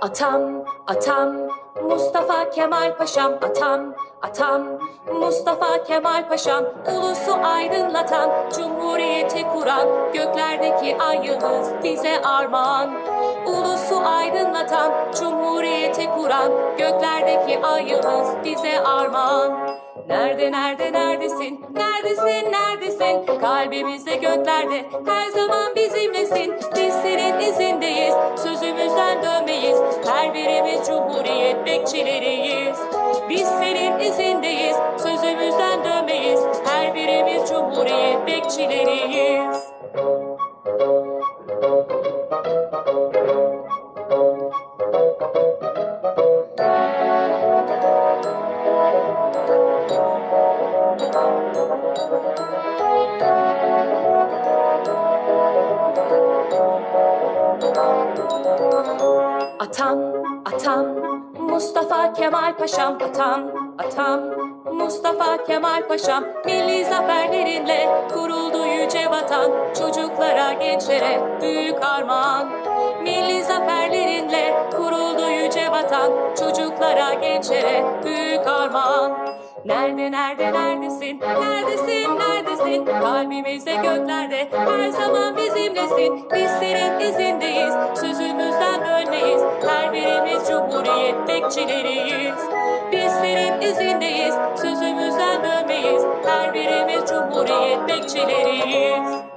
Atam, atam, Mustafa Kemal Paşam atam, atam, Mustafa Kemal Paşam ulusu aydınlatan, cumhuriyeti kuran, göklerdeki ay yıldız bize armağan. Ulusu aydınlatan, cumhuriyeti kuran, göklerdeki ay yıldız bize armağan. Nerede nerede neredesin? Neredesin neredesin? Kalbimizde göklerde her zaman bizimlesin. Biz senin izindeyiz. Sözümüzden dönmeyiz. Cumhuriyet bekçileriyiz. Biz senin izindeyiz. Sözümüzden dönmeyiz. Her birimiz cumhuriyet bekçileriyiz. Atam, atam, Mustafa Kemal Paşam atam, atam, Mustafa Kemal Paşam milli zaferlerinle kuruldu yüce vatan çocuklara gençlere büyük armağan. Milli zaferlerinle kuruldu yüce vatan çocuklara gençlere büyük armağan. Nerede nerede neredesin? Neredesin neredesin? Kalbimizde göklerde her zaman bizimlesin. Biz izindeyiz. Sözümüzden dönmeyiz. Her birimiz cumhuriyet bekçileriyiz. Biz senin izindeyiz. Sözümüzden dönmeyiz. Her birimiz cumhuriyet bekçileriyiz.